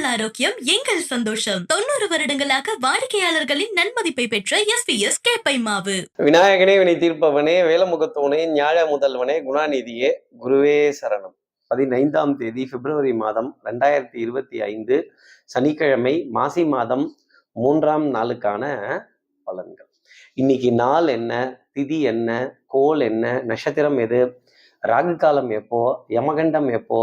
உங்கள் ஆரோக்கியம் எங்கள் சந்தோஷம். தொண்ணூறு வருடங்களாக வாடிக்கையாளர்களின் நன்மதிப்பை பெற்ற எஸ் பி எஸ் கேப்பை மாவு விநாயகனே வினை தீர்ப்பவனே வேலமுகத்தோனே ஞாழ முதல்வனே குணாநிதியே குருவே சரணம். பதினைந்தாம் தேதி பிப்ரவரி மாதம் ரெண்டாயிரத்தி இருபத்தி ஐந்து சனிக்கிழமை மாசி மாதம் மூன்றாம் நாளுக்கான பலன்கள். இன்னைக்கு நாள் என்ன திதி என்ன கோல் என்ன நட்சத்திரம் எது ராகு காலம் எப்போ யமகண்டம் எப்போ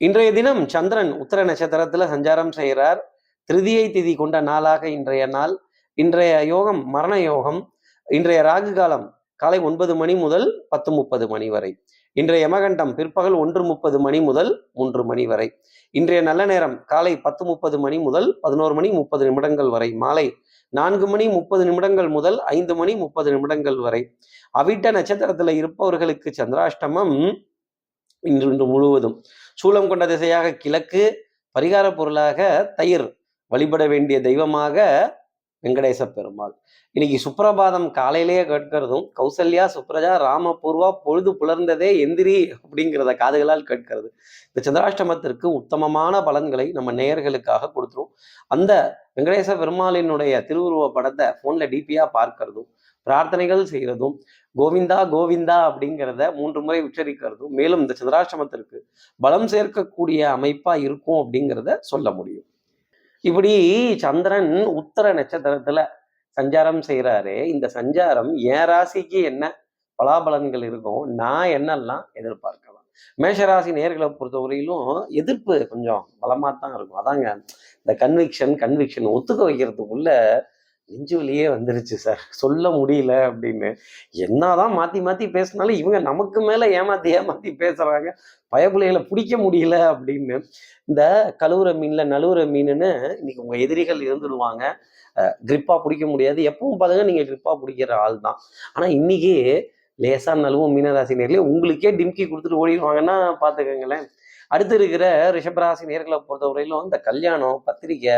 இன்றைய தினம் சந்திரன் உத்தர நட்சத்திரத்துல சஞ்சாரம் செய்கிறார். திருதியை திதி கொண்ட நாளாக இன்றைய நாள். இன்றைய யோகம் மரண யோகம். இன்றைய ராகு காலம் காலை ஒன்பது மணி முதல் பத்து முப்பது மணி வரை. இன்றைய யமகண்டம் பிற்பகல் ஒன்று முப்பது மணி முதல் மூன்று மணி வரை. இன்றைய நல்ல நேரம் காலை பத்து முப்பது மணி முதல் பதினோரு மணி முப்பது நிமிடங்கள் வரை. மாலை நான்கு மணி முப்பது நிமிடங்கள் முதல் ஐந்து மணி முப்பது நிமிடங்கள் வரை. அவிட்ட நட்சத்திரத்துல இருப்பவர்களுக்கு சந்திராஷ்டமம் இன்று இன்று முழுவதும். சூலம் கொண்ட திசையாக கிழக்கு பரிகார பொருளாக தயிர் வழிபட வேண்டிய தெய்வமாக வெங்கடேச பெருமாள் இன்னைக்கு சுப்பிரபாதம் காலையிலேயே கேட்கிறதும் கௌசல்யா சுப்ரஜா ராமபூர்வா பொழுது புலர்ந்ததே எந்திரி அப்படிங்கிறத காதுகளால் கேட்கிறது. இந்த சந்திராஷ்டமத்திற்கு உத்தமமான பலன்களை நம்ம நேயர்களுக்காக கொடுத்துரும் அந்த வெங்கடேச பெருமாளினுடைய திருவுருவ படத்தை ஃபோனில் டிபியாக பார்க்கறதும் பிரார்த்தனைகள் செய்கிறதும் கோவிந்தா கோவிந்தா அப்படிங்கிறத மூன்று முறை உச்சரிக்கிறதும் மேலும் இந்த சந்திராசிரமத்திற்கு பலம் சேர்க்கக்கூடிய அமைப்பா இருக்கும் அப்படிங்கிறத சொல்ல முடியும். இப்படி சந்திரன் உத்தர நட்சத்திரத்துல சஞ்சாரம் செய்கிறாரு இந்த சஞ்சாரம் என் ராசிக்கு என்ன பலாபலன்கள் இருக்கும் நான் என்னெல்லாம் எதிர்பார்க்கலாம். மேஷராசி நேர்களை பொறுத்தவரையிலும் எதிர்ப்பு கொஞ்சம் பலமாக தான் இருக்கும். அதாங்க இந்த கன்விக்ஷன் கன்விக்ஷன் ஒத்துக்க வைக்கிறதுக்குள்ள நெஞ்சு வலியே வந்துருச்சு சார். சொல்ல முடியல அப்படின்னு. என்னதான் மாற்றி மாற்றி பேசினாலும் இவங்க நமக்கு மேலே ஏமாற்றி ஏமாற்றி பேசுகிறாங்க பயப்பிள்ளைகளை பிடிக்க முடியல அப்படின்னு. இந்த கழுவுற மீனில் நழுவுற மீனுன்னு இன்னைக்கு உங்கள் எதிரிகள் இருந்துடுவாங்க கிரிப்பாக பிடிக்க முடியாது. எப்பவும் பாருங்க நீங்கள் கிரிப்பாக பிடிக்கிற ஆள் தான். ஆனால் இன்னைக்கு லேசா நழுவும் மீனராசி நேர்களே உங்களுக்கே டிம்கி கொடுத்துட்டு ஓடிடுவாங்கன்னா பார்த்துக்கோங்களேன். அடுத்து இருக்கிற ரிஷபராசி நேர்களை பொறுத்தவரையிலும் இந்த கல்யாணம் பத்திரிக்கை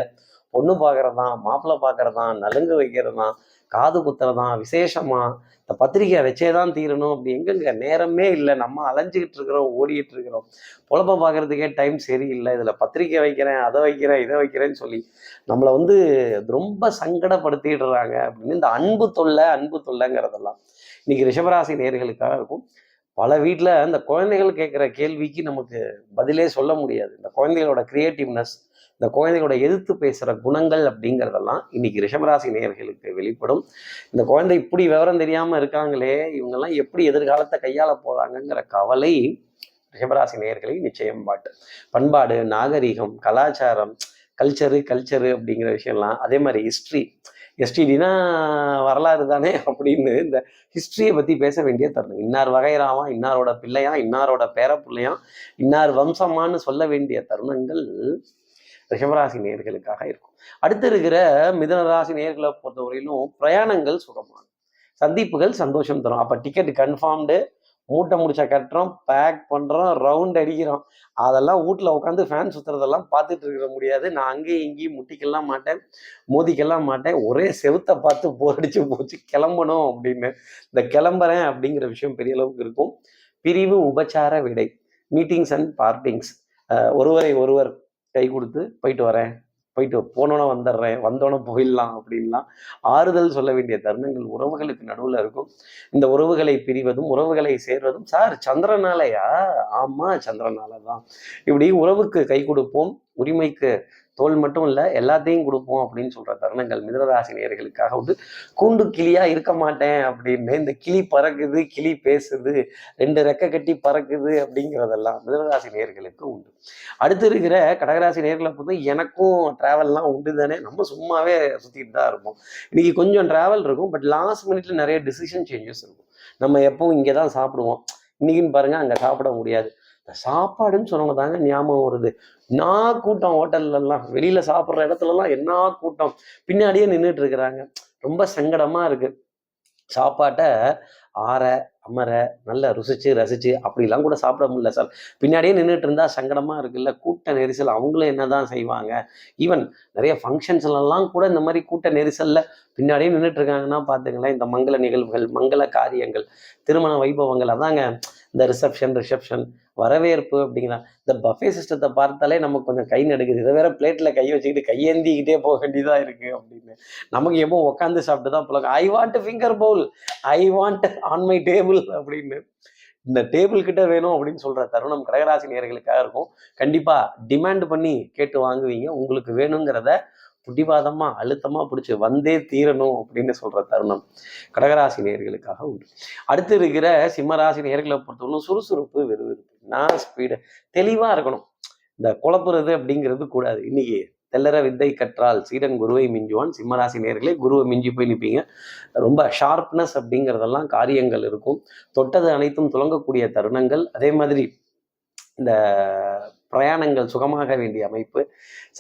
பொண்ணு பார்க்கறதா மாப்பிள்ளை பார்க்கறதான் நலுங்கு வைக்கிறதான் காது குத்துறதான் விசேஷமா இந்த பத்திரிக்கை வச்சே தான் தீரணும். அப்படி எங்கெங்க? நேரமே இல்லை. நம்ம அலைஞ்சிக்கிட்டு இருக்கிறோம் ஓடிக்கிட்டு இருக்கிறோம். பொழப்ப பார்க்கறதுக்கே டைம் சரியில்லை. இதில் பத்திரிக்கை வைக்கிறேன் அதை வைக்கிறேன் இதை வைக்கிறேன்னு சொல்லி நம்மளை வந்து ரொம்ப சங்கடப்படுத்திடுறாங்க. அப்படின்னு இந்த அன்பு தொல்லை அன்பு தொல்லைங்கிறதெல்லாம் இன்னைக்கு ரிஷபராசி நேர்களுக்காக இருக்கும். பல வீட்டில் இந்த குழந்தைகள் கேட்குற கேள்விக்கு நமக்கு பதிலே சொல்ல முடியாது. இந்த குழந்தைகளோட க்ரியேட்டிவ்னஸ் இந்த குழந்தைகளோட எதிர்த்து பேசுகிற குணங்கள் அப்படிங்கிறதெல்லாம் இன்னைக்கு ரிஷபராசி நேயர்களுக்கு வெளிப்படும். இந்த குழந்தை இப்படி விவரம் தெரியாமல் இருக்காங்களே இவங்கெல்லாம் எப்படி எதிர்காலத்தை கையாள போகிறாங்கங்கிற கவலை ரிஷபராசி நேர்களை நிச்சயம் பாட்டு. பண்பாடு நாகரிகம் கலாச்சாரம் கல்ச்சரு கல்ச்சரு அப்படிங்கிற விஷயம்லாம் அதே மாதிரி ஹிஸ்ட்ரி எஸ்டிடினா வரலாறு தானே அப்படின்னு இந்த ஹிஸ்ட்ரியை பற்றி பேச வேண்டிய தருணம். இன்னார் வகைராவா இன்னாரோட பிள்ளையா இன்னாரோட பேர பிள்ளையா இன்னார் வம்சமான்னு சொல்ல வேண்டிய தருணங்கள் ரிஷபராசி நேர்களுக்காக இருக்கும். அடுத்து இருக்கிற மிதனராசி நேர்களை பொறுத்தவரையிலும் பிரயாணங்கள் சுகமான சந்திப்புகள் சந்தோஷம் தரும். அப்போ டிக்கெட் கன்ஃபார்ம்டு மூட்டை முடிச்ச கட்டுறோம் பேக் பண்ணுறோம் ரவுண்ட் அடிக்கிறோம். அதெல்லாம் வீட்டில் உட்காந்து ஃபேன் சுற்றுறதெல்லாம் பார்த்துட்டு இருக்க முடியாது. நான் அங்கேயும் இங்கேயும் முட்டிக்கெல்லாம் மாட்டேன் மோதிக்கெல்லாம் மாட்டேன். ஒரே செவுத்தை பார்த்து போரடிச்சு போச்சு கிளம்பணும் அப்படின்னு. இந்த கிளம்புறேன் அப்படிங்கிற விஷயம் பெரிய அளவுக்கு இருக்கும். பிரிவு உபச்சார விடை மீட்டிங்ஸ் அண்ட் பார்ட்டிங்ஸ் ஒருவரை ஒருவர் கை கொடுத்து போயிட்டு வரேன். போயிட்டு போனோன்னே வந்துடுறேன். வந்தோன்னே போயிடலாம். அப்படின்லாம் ஆறுதல் சொல்ல வேண்டிய தருணங்கள் உறவுகளுக்கு நடுவில் இருக்கும். இந்த உறவுகளை பிரிவதும் உறவுகளை சேர்வதும் சார் சந்திரனாலயா? ஆமாம் சந்திரனால தான் இப்படி உறவுக்கு கை கொடுப்போம் உரிமைக்கு தோல் மட்டும் இல்லை எல்லாத்தையும் கொடுப்போம் அப்படின்னு சொல்ற தருணங்கள் மிதனராசி நேயர்களுக்காக உண்டு. கூண்டு கிளியா இருக்க மாட்டேன் அப்படின்னு இந்த கிளி பறக்குது கிளி பேசுது ரெண்டு ரெக்கை கட்டி பறக்குது அப்படிங்கிறதெல்லாம் மிதனராசி நேர்களுக்கு உண்டு. அடுத்து இருக்கிற கடகராசி நேர்களை பொறுத்து எனக்கும் ட்ராவல்லாம் உண்டு தானே. நம்ம சும்மாவே சுற்றிட்டு தான் இருப்போம். இன்னைக்கு கொஞ்சம் ட்ராவல் இருக்கும் பட் லாஸ்ட் மினிட்ல நிறைய டிசிஷன் சேஞ்சஸ் இருக்கும். நம்ம எப்பவும் இங்கே தான் சாப்பிடுவோம். இன்னைக்குன்னு பாருங்க அங்கே சாப்பிட முடியாது. சாப்பாடுன்னு சொன்னவங்க தாங்க ஞாபகம் வருது. நான் கூட்டம் ஹோட்டல்ல வெளியில சாப்பிட்ற இடத்துலலாம் என்ன கூட்டம்? பின்னாடியே நின்றுட்டு இருக்கிறாங்க. ரொம்ப சங்கடமா இருக்கு. சாப்பாட்டை ஆற அமர நல்லா ருசிச்சு ரசிச்சு அப்படிலாம் கூட சாப்பிட முடியல சார். பின்னாடியே நின்றுட்டு இருந்தா சங்கடமா இருக்குல்ல. கூட்ட நெரிசல் அவங்களும் என்னதான் செய்வாங்க? ஈவன் நிறைய ஃபங்க்ஷன்ஸ்லாம் கூட இந்த மாதிரி கூட்ட நெரிசல்ல பின்னாடியே நின்றுட்டு இருக்காங்கன்னா பார்த்துங்களேன் இந்த மங்கள நிகழ்வுகள் மங்கள காரியங்கள் திருமண வைபவங்கள் அதாங்க இந்த ரிசப்ஷன் ரிசப்ஷன் வரவேற்பு அப்படிங்கிற இந்த பஃபே சிஸ்டத்தை பார்த்தாலே நமக்கு கொஞ்சம் கை நடுக்குது இதை வேற பிளேட்டில் கை வச்சுக்கிட்டு கையேந்திக்கிட்டே போக வேண்டியதாக இருக்கு அப்படின்னு. நமக்கு எப்போ உட்காந்து சாப்பிட்டு தான் பழக்கம். I want finger bowl I want on my table அப்படின்னு. இந்த டேபிள் கிட்ட வேணும் அப்படின்னு சொல்ற தருணம் கடகராசி நேர்களுக்காக இருக்கும். கண்டிப்பா டிமாண்ட் பண்ணி கேட்டு வாங்குவீங்க. உங்களுக்கு வேணுங்கிறத பிடிவாதமா அழுத்தமா பிடிச்சி வந்தே தீரணும் அப்படின்னு சொல்ற தருணம் கடகராசி நேர்களுக்காக உண்டு. அடுத்து இருக்கிற சிம்மராசி நேர்களை பொறுத்தவரைக்கும் சுறுசுறுப்பு விறுவிறுப்பு. நான் ஸ்பீடு தெளிவா இருக்கணும். இந்த குழப்புறது அப்படிங்கிறது கூடாது. இன்னைக்கு தெல்லற வித்தை கற்றால் சீடன் குருவை மிஞ்சுவான். சிம்மராசி நேர்களே குருவை மிஞ்சி போய் நிற்பீங்க ரொம்ப ஷார்ப்னஸ் அப்படிங்கிறதெல்லாம் காரியங்கள் இருக்கும். தொட்டது அனைத்தும் துலங்கக்கூடிய தருணங்கள். அதே மாதிரி இந்த பிரயாணங்கள் சுகமாக வேண்டிய அமைப்பு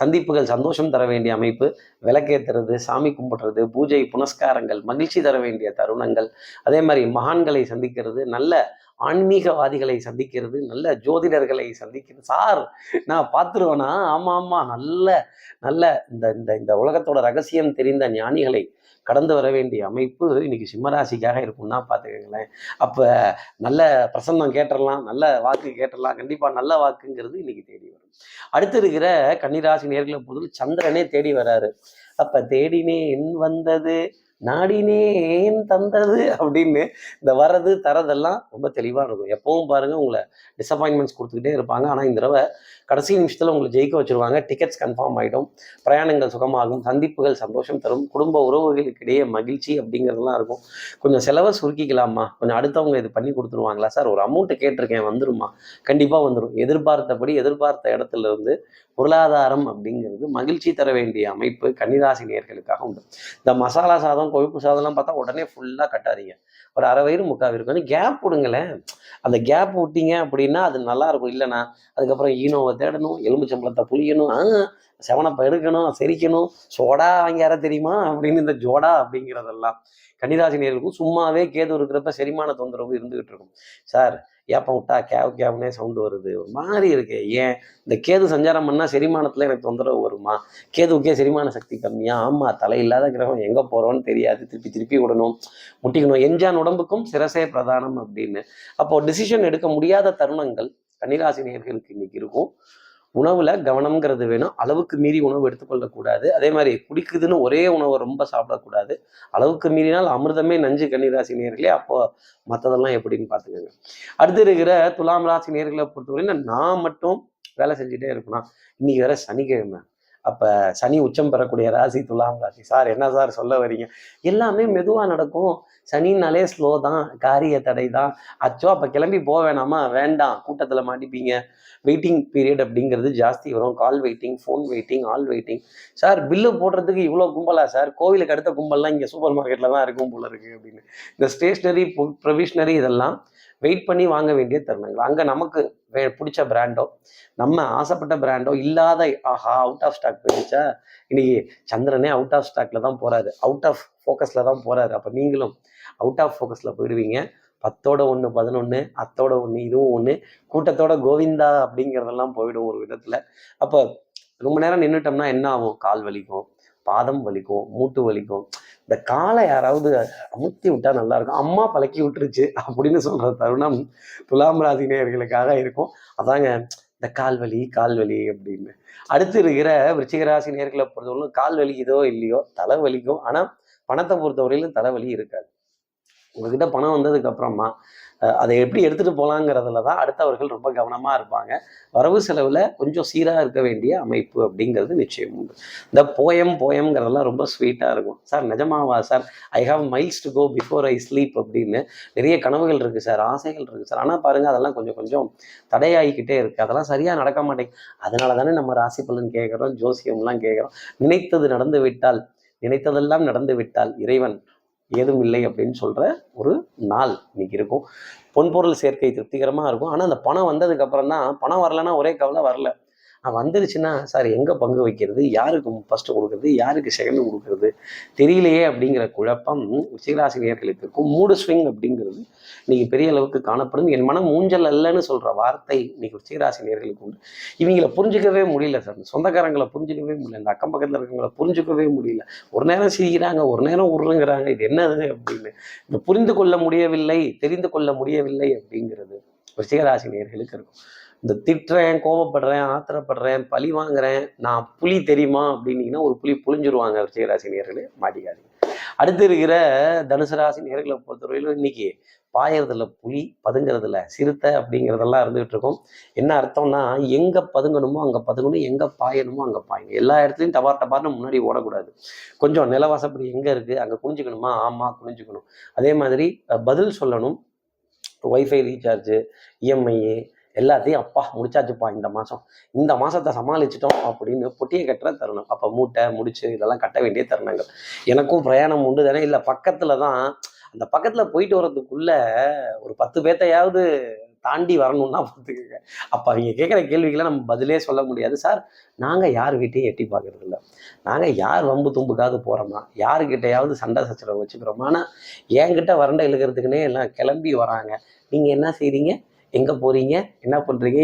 சந்திப்புகள் சந்தோஷம் தர வேண்டிய அமைப்பு விளக்கேத்துறது சாமி கும்பிடுறது பூஜை புனஸ்காரங்கள் மகிழ்ச்சி தர வேண்டிய தருணங்கள். அதே மாதிரி மகான்களை சந்திக்கிறது நல்ல ஆன்மீகவாதிகளை சந்திக்கிறது நல்ல ஜோதிடர்களை சந்திக்கிறது. சார் நான் பார்த்துருவேனா? ஆமாம் ஆமாம் நல்ல நல்ல இந்த இந்த இந்த உலகத்தோட ரகசியம் தெரிந்த ஞானிகளை கடந்து வர வேண்டிய அமைப்பு இன்னைக்கு சிம்மராசிக்காக இருக்கும்னா பார்த்துக்கங்களேன். அப்போ நல்ல பிரசன்னம் கேட்டுடலாம் நல்ல வாக்கு கேட்டுடலாம் கண்டிப்பாக நல்ல வாக்குங்கிறது இன்னைக்கு தேடி வரும். அடுத்து இருக்கிற கன்னிராசி நேர்களை பொழுது சந்திரனே தேடி வராரு. தேடினே தேடினேன் வந்தது நாடினேன் தந்தது அப்படின்னு இந்த வர்றது தரதெல்லாம் ரொம்ப தெளிவாக இருக்கும். எப்பவும் பாருங்க உங்களை டிசப்பாயின்மெண்ட்ஸ் கொடுத்துக்கிட்டே இருப்பாங்க. ஆனால் இந்த தடவை கடைசி நிமிஷத்தில் உங்களை ஜெயிக்க வச்சுருவாங்க. டிக்கெட்ஸ் கன்ஃபார்ம் ஆகிடும் பிரயாணங்கள் சுகமாகும். சந்திப்புகள் சந்தோஷம் தரும். குடும்ப உறவுகளுக்கு இடையே மகிழ்ச்சி அப்படிங்கிறதெல்லாம் இருக்கும். கொஞ்சம் செலவை சுருக்கிக்கலாமா கொஞ்சம் அடுத்தவங்க இது பண்ணி கொடுத்துருவாங்களா? சார் ஒரு அமௌண்ட்டு கேட்டிருக்கேன். வந்துருமா? கண்டிப்பாக வந்துடும் எதிர்பார்த்தபடி எதிர்பார்த்த இடத்துல இருந்து பொருளாதாரம் அப்படிங்கிறது மகிழ்ச்சி தர வேண்டிய அமைப்பு கன்னிராசி நேர்களுக்காக உண்டு. இந்த மசாலா சாதம் கொழுப்பு சாதம்லாம் பார்த்தா உடனே ஃபுல்லாக கட்டாதீங்க. ஒரு அரை வயிறு முக்கால் இருக்கும் கேப் விடுங்களேன் அந்த கேப் விட்டீங்க அப்படின்னா அது நல்லா இருக்கும். இல்லைண்ணா அதுக்கப்புறம் ஈனோவை தேடணும் எலும்புச்சம்பளத்தை புளியணும் ஆ செவனப்பை எடுக்கணும் செரிக்கணும். சோடா வாங்கியார தெரியுமா? அப்படின்னு இந்த ஜோடா அப்படிங்கிறதெல்லாம். கன்னிராசினியர்களுக்கும் சும்மாவே கேது இருக்கிறப்ப செரிமான தொந்தரவு இருந்துகிட்டு இருக்கும். சார் ஏப்பம் விட்டா கேவ் கேவ்னே சவுண்டு வருது. ஒரு மாதிரி இருக்கு. ஏன்? இந்த கேது சஞ்சாரம் பண்ணால் செரிமானத்தில் எனக்கு தொந்தரவு வருமா? கேதுவுக்கே செரிமான சக்தி கம்மியா? ஆமாம் தலை இல்லாத கிரகம் எங்கே போகிறோன்னு தெரியாது. திருப்பி திருப்பி விடணும். முட்டிக்கணும். எஞ்சான் உடம்புக்கும் சிரசே பிரதானம் அப்படின்னு. அப்போது டிசிஷன் எடுக்க முடியாத தருணங்கள் கன்னிராசி நேர்களுக்கு இன்னைக்கு இருக்கும். உணவுல கவனம்ங்கிறது வேணும். அளவுக்கு மீறி உணவு எடுத்துக்கொள்ளக்கூடாது அதே மாதிரி குடிக்குதுன்னு ஒரே உணவை ரொம்ப சாப்பிடக்கூடாது அளவுக்கு மீறினால் அமிர்தமே நஞ்சு கன்னிராசி நேர்களே அப்போ மற்றதெல்லாம் எப்படின்னு பார்த்துக்கோங்க. அடுத்து இருக்கிற துலாம் ராசி நேர்களை பொறுத்தவரை நான் மட்டும் வேலை செஞ்சுட்டே இருக்கணும். இன்னைக்கு வேற சனிக்கிழமை. அப்ப சனி உச்சம் பெறக்கூடிய ராசி துலாம் ராசி. சார் என்ன சார் சொல்ல வரீங்க எல்லாமே மெதுவா நடக்கும். சனினாலே ஸ்லோ தான் காரிய தடை தான். அச்சோ அப்ப கிளம்பி போக வேணாமா? வேண்டாம். கூட்டத்துல மாட்டிப்பீங்க. வெயிட்டிங் பீரியட் அப்படிங்கிறது ஜாஸ்தி வரும். Call waiting phone waiting all waiting sir bill போடுறதுக்கு இவ்வளோ கும்பலா சார்? கோவிலுக்கு அடுத்த கும்பல்லாம் இங்கே சூப்பர் மார்க்கெட்டில் தான் இருக்கும் போல இருக்கு அப்படின்னு. இந்த ஸ்டேஷ்னரி ப்ரொவிஷ்னரி இதெல்லாம் வெயிட் பண்ணி வாங்க வேண்டிய தருணங்கள். அங்கே நமக்கு வே பிடிச்ச பிராண்டோ நம்ம ஆசைப்பட்ட பிராண்டோ இல்லாத ஆஹா அவுட் ஆஃப் ஸ்டாக் போயிடுச்சா? இன்னைக்கு சந்திரனே அவுட் ஆஃப் ஸ்டாக்ல தான் போறாரு. அவுட் ஆஃப் ஃபோக்கஸில் தான் போறாரு. அப்போ நீங்களும் அவுட் ஆஃப் ஃபோக்கஸில் போயிடுவீங்க. பத்தோட ஒன்று பதினொன்று அத்தோட ஒன்று இதுவும் ஒன்று கூட்டத்தோட கோவிந்தா அப்படிங்கிறதெல்லாம் போயிடும் ஒரு விதத்தில். அப்போ ரொம்ப நேரம் நின்றுட்டோம்னா என்ன ஆகும்? கால் வலிக்கும். பாதம் வலிக்கும் மூட்டு வலிக்கும். இந்த காலை யாராவது அமுத்தி விட்டா நல்லா இருக்கும். அம்மா பழக்கி விட்டுருச்சு அப்படின்னு சொல்ற தருணம் துலாம் ராசி நேயர்களுக்காக இருக்கும். அதாங்க இந்த கால் வலி கால் வலி அப்படின்னு. அடுத்து இருக்கிற விருச்சிகராசி நேர்களை பொறுத்தவரைக்கும் கால் வலிக்குதோ இல்லையோ தலை வலிக்கும். ஆனால் பணத்தை பொறுத்தவரையிலும் தலைவலி இருக்காது. உங்ககிட்ட பணம் வந்ததுக்கு அப்புறமா அதை எப்படி எடுத்துட்டு போகலாங்கிறதுல தான் அடுத்தவர்கள் ரொம்ப கவனமா இருப்பாங்க. வரவு செலவுல கொஞ்சம் சீராக இருக்க வேண்டிய அமைப்பு அப்படிங்கிறது நிச்சயம் உண்டு. இந்த போயம் போயம்ங்கிறதெல்லாம் ரொம்ப ஸ்வீட்டா இருக்கும். சார் நிஜமாவா sir? I have miles to go before I sleep அப்படின்னு நிறைய கனவுகள் இருக்கு சார் ஆசைகள் இருக்கு சார். ஆனா பாருங்க அதெல்லாம் கொஞ்சம் கொஞ்சம் தடையாகிக்கிட்டே இருக்கு. அதெல்லாம் சரியா நடக்க மாட்டேங்குது. அதனால தானே நம்ம ராசி பலன் கேட்குறோம் ஜோசியம்லாம் கேட்குறோம். நினைத்தது நடந்து விட்டால் நினைத்ததெல்லாம் நடந்து விட்டால் இறைவன் ஏதும் இல்லை அப்படின்னு சொல்கிற ஒரு நாள் இன்னைக்கு இருக்கும். பொன்பொருள் சேர்க்கை திருப்திகரமாக இருக்கும். ஆனால் அந்த பணம் வந்ததுக்கப்புறம் தான் பணம் வரலன்னா ஒரே கவலை வரல. வந்துருச்சுன்னா சார் எங்கே பங்கு வைக்கிறது? யாருக்கு ஃபஸ்ட்டு கொடுக்குறது? யாருக்கு செகண்ட் கொடுக்குறது? தெரியலையே அப்படிங்கிற குழப்பம் உச்சிகராசி நேர்களுக்கு இருக்கும். மூடு ஸ்விங் அப்படிங்கிறது இன்னைக்கு பெரிய அளவுக்கு காணப்படும். என் மனம் ஊஞ்சல் அல்லன்னு சொல்கிற வார்த்தை இன்னைக்கு உச்சிகராசி நேர்களுக்கு உண்டு. இவங்களை புரிஞ்சுக்கவே முடியல சார். சொந்தக்காரங்களை புரிஞ்சுக்கவே முடியல இந்த அக்கம் பக்கத்தில் இருக்கவங்களை புரிஞ்சுக்கவே முடியல. ஒரு நேரம் சிரிக்கிறாங்க ஒரு நேரம் உருளுங்கிறாங்க இது என்னது அப்படின்னு. இந்த புரிந்து கொள்ள முடியவில்லை தெரிந்து கொள்ள முடியவில்லை அப்படிங்கிறது ரிஷிகராசி நேர்களுக்கு இருக்கும். இந்த திட்டுறேன் கோபப்படுறேன் ஆத்திரப்படுறேன் பழி வாங்குறேன் நான் புலி தெரியுமா அப்படின்னீங்கன்னா ஒரு புலி புளிஞ்சிருவாங்க ரிஷிகராசி நேர்களே மாட்டிக்காதீங்க. அடுத்து இருக்கிற தனுசு ராசி நேர்களை பொறுத்தவரையிலும் இன்னைக்கு பாயறதுல புலி பதுங்கிறதுல சிறுத்தை அப்படிங்கிறதெல்லாம் இருந்துகிட்டு இருக்கும். என்ன அர்த்தம்னா எங்க பதுங்கணுமோ அங்க பதுங்கணும் எங்க பாயணுமோ அங்க பாயணும். எல்லா இடத்துலையும் டபார் டபார்னு முன்னாடி ஓடக்கூடாது. கொஞ்சம் நிலவாசப்படி எங்க இருக்கு அங்க குனிஞ்சுக்கணுமா? ஆமா குனிஞ்சுக்கணும். அதே மாதிரி பதில் சொல்லணும். ஒய்ஃபை ரீசார்ஜு இஎம்ஐ எல்லாத்தையும் அப்பா முடிச்சாச்சுப்பா இந்த மாதம் இந்த மாதத்தை சமாளிச்சிட்டோம் அப்படின்னு பொட்டியை கட்டுற தருணம். அப்போ மூட்டை முடிச்சு இதெல்லாம் கட்ட வேண்டிய தருணங்கள். எனக்கும் பிரயாணம் உண்டு தானே. இல்லை பக்கத்தில் தான் அந்த பக்கத்தில் போயிட்டு வர்றதுக்குள்ள ஒரு பத்து பேர்த்தையாவது தாண்டி வரணும்னா பார்த்துக்கோங்க. அப்போ அவங்க கேட்குற கேள்விகளை நம்ம பதிலே சொல்ல முடியாது. சார் நாங்கள் யார் வீட்டையும் எட்டி பார்க்கறது இல்லை நாங்கள் யார் வம்பு தும்புக்காவது போகிறோமா யாருக்கிட்டையாவது சண்டை சச்சரவு வச்சுக்கிறோமா ஆனால் என்கிட்ட வறண்ட இழுக்கிறதுக்குன்னே எல்லாம் கிளம்பி வராங்க. நீங்கள் என்ன செய்கிறீங்க எங்கே போகிறீங்க என்ன பண்ணுறீங்க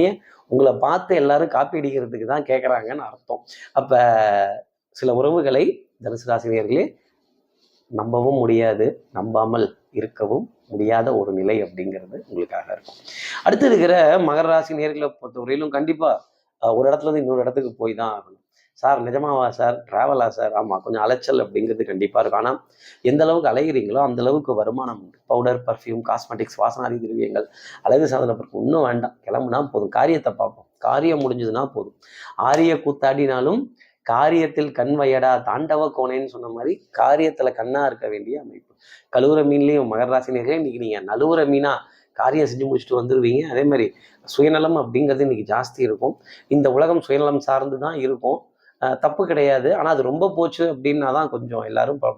உங்களை பார்த்து எல்லாரும் காப்பி அடிக்கிறதுக்கு தான் கேட்குறாங்கன்னு அர்த்தம். அப்போ சில உறவுகளை தனுசு ராசினியர்களே நம்பவும் முடியாது நம்பாமல் இருக்கவும் முடியாத ஒரு நிலை அப்படிங்கிறது உங்களுக்காக இருக்கும். அடுத்து இருக்கிற மகர ராசி நேர்களை பொறுத்தவரையிலும் கண்டிப்பாக ஒரு இடத்துல இருந்து இன்னொரு இடத்துக்கு போய் தான் ஆகணும். சார் நிஜமாவா சார்? ட்ராவலா சார்? ஆமாம் கொஞ்சம் அலைச்சல் அப்படிங்கிறது கண்டிப்பாக இருக்கும். ஆனால் எந்த அளவுக்கு அலைகிறீங்களோ அந்த அளவுக்கு வருமானம் உண்டு. பவுடர் பர்ஃப்யூம் காஸ்மெட்டிக்ஸ் வாசனாதி திரவியங்கள் அழகு சாதன பொருட்கள் இன்னும் வேண்டாம். கிளம்புனா போதும். காரியத்தை பார்ப்போம். காரியம் முடிஞ்சதுன்னா போதும். ஆரிய கூத்தாடினாலும் காரியத்தில் கண் வயடா தாண்டவ கோணேன்னு சொன்ன மாதிரி காரியத்தில் கண்ணா இருக்க வேண்டிய அமைப்பு. கழுவுற மீன்லேயும் மகர ராசினியர்களே இன்னைக்கு நீங்கள் நழுவுற மீனா காரியம் செஞ்சு முடிச்சுட்டு வந்துடுவீங்க அதே மாதிரி சுயநலம் அப்படிங்கிறது இன்னைக்கு ஜாஸ்தி இருக்கும். இந்த உலகம் சுயநலம் சார்ந்து தான் இருக்கும். தப்பு கிடையாது. ஆனால் அது ரொம்ப போச்சு அப்படின்னா தான் கொஞ்சம் எல்லாரும் ப-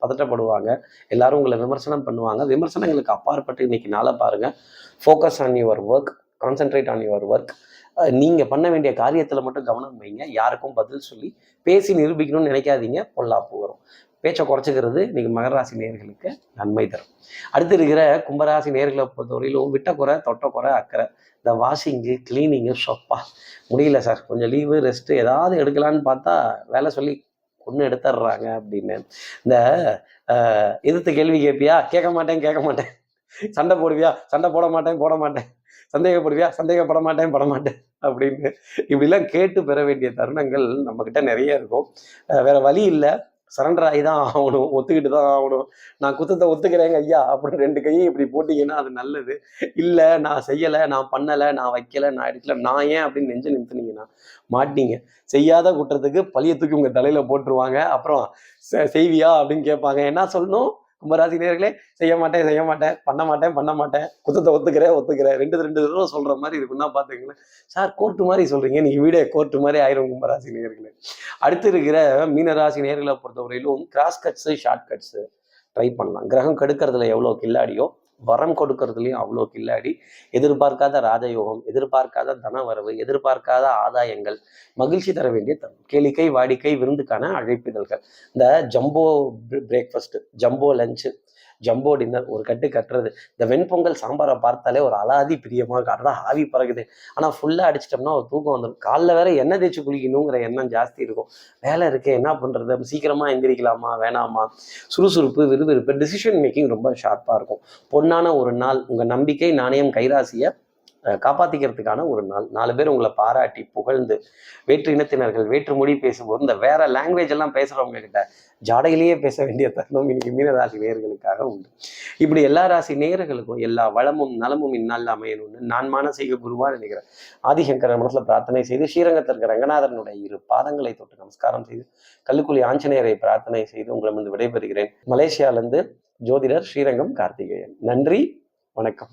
பதட்டப்படுவாங்க. எல்லாரும் உங்களை விமர்சனம் பண்ணுவாங்க. விமர்சனங்களுக்கு அப்பாற்பட்டு இன்னைக்கு நாளை பாருங்க. Focus on your work concentrate on your work நீங்கள் பண்ண வேண்டிய காரியத்தில் மட்டும் கவனம் வைங்க. யாருக்கும் பதில் சொல்லி பேசி நிரூபிக்கணும்னு நினைக்காதீங்க. பொல்லாப்பு வரும். பேச்சை குறைச்சிக்கிறது இன்றைக்கி மகர ராசி நேர்களுக்கு நன்மை தரும். அடுத்து இருக்கிற கும்பராசி நேர்களை பொறுத்தவரையிலும் விட்டக்குறை தொட்டக்குறை அக்கறை. இந்த வாஷிங்கு கிளீனிங்கு சொப்பா முடியல சார் கொஞ்சம் லீவு ரெஸ்ட்டு ஏதாவது எடுக்கலான்னு பார்த்தா வேலை சொல்லி ஒன்று எடுத்துடுறாங்க அப்படின்னு. இந்த எதிர்த்து கேள்வி கேட்பியா கேட்க மாட்டேன் கேட்க மாட்டேன். சண்டை போடுவியா? சண்டை போட மாட்டேன் போட மாட்டேன். சந்தேகப்படுவியா? சந்தேகப்பட மாட்டேன் பட மாட்டேன் அப்படின்னு. இப்படிலாம் கேட்டு பெற வேண்டிய தருணங்கள் நம்மக்கிட்ட நிறைய இருக்கும். வேற வழி இல்லை. சரண்டர் ஆகி தான் ஆகணும். ஒத்துக்கிட்டு தான் ஆகணும். நான் குத்தத்தை ஒத்துக்கிறேங்க ஐயா அப்படின்னு ரெண்டு கையும் இப்படி போட்டிங்கன்னா அது நல்லது. இல்லை நான் செய்யலை நான் பண்ணலை நான் வைக்கலை நான் எடுக்கல நான் ஏன் அப்படின்னு நெஞ்சு நிறுத்துனீங்கன்னா மாட்டீங்க செய்யாத குற்றத்துக்கு பழிய தூக்கி உங்கள் தலையில் போட்டுருவாங்க. அப்புறம் செ- செய்வியா அப்படின்னு கேட்பாங்க. என்ன சொல்லணும்? கும்பராசி நேர்களே செய்ய மாட்டேன் செய்ய மாட்டேன் பண்ண மாட்டேன் பண்ண மாட்டேன் குத்தத்தை ஒத்துக்கிறேன் ஒத்துக்கிறேன். ரெண்டு ரெண்டு தடவை சொல்ற மாதிரி இருக்குன்னா பாத்துக்கங்களேன். சார் கோர்ட்டு மாதிரி சொல்றீங்க நீங்க வீடே கோர்ட்டு மாதிரி ஆயிரும் கும்பராசி நேர்களே அடுத்து இருக்கிற மீனராசி நேர்களை பொறுத்தவரையிலும் cross cuts short cuts try பண்ணலாம். கிரகம் கெடுக்கிறதுல எவ்வளோ கில்லாடியோ வரம் கொடுக்கறதுலையும் அவ்வளோ கில்லாடி. எதிர்பார்க்காத ராஜயோகம் எதிர்பார்க்காத தனவரவு எதிர்பார்க்காத ஆதாயங்கள் மகிழ்ச்சி தர வேண்டிய தருணம் கேளிக்கை வாடிக்கை விருந்துக்கான அழைப்பிதழ்கள். இந்த jumbo breakfast jumbo lunch jumbo dinner ஒரு கட்டு கட்டுறது. இந்த வெண்பொங்கல் சாம்பாரை பார்த்தாலே ஒரு அலாதி பிரியமாக காட்டுறா ஆவி பறகுது ஆனால் ஃபுல்லாக அடிச்சிட்டோம்னா ஒரு தூக்கம் வந்துடும் காலைல வேற எண்ணெய் தேய்ச்சி குளிக்கணுங்கிற எண்ணம் ஜாஸ்தி இருக்கும். வேலை இருக்கு என்ன பண்ணுறது சீக்கிரமாக எந்திரிக்கலாமா? வேணாமா? சுறுசுறுப்பு விறுவிறுப்பு டிசிஷன் மேக்கிங் ரொம்ப ஷார்ப்பாக இருக்கும். பொன்னான ஒரு நாள் உங்கள் நம்பிக்கை நாணயம் கைராசியை காப்பாத்திக்கிறதுக்கான ஒரு நாள். நாலு பேர் உங்களை பாராட்டி புகழ்ந்து வேற்று இனத்தினர்கள் வேற்று மொழி பேசும்போது இந்த வேற லாங்குவேஜ் எல்லாம் பேசுறவங்க கிட்ட ஜாடையிலேயே பேச வேண்டிய தருணம் இன்னைக்கு மீனராசி நேயர்களுக்காக உண்டு. இப்படி எல்லா ராசி நேயர்களுக்கும் எல்லா வளமும் நலமும் இந்நாளில் அமையணும்னு நான் மானசீக குருவான்னு நினைக்கிறேன். ஆதிசங்கர மனசுல பிரார்த்தனை செய்து ஸ்ரீரங்கத்திற்கு ரங்கநாதனுடைய இரு பாதங்களை தொட்டு நமஸ்காரம் செய்து கல்லுக்குழி ஆஞ்சநேயரை பிரார்த்தனை செய்து உங்களிடம் விடைபெறுகிறேன். மலேசியாவிலிருந்து ஜோதிடர் ஸ்ரீரங்கம் கார்த்திகேயன். நன்றி வணக்கம்.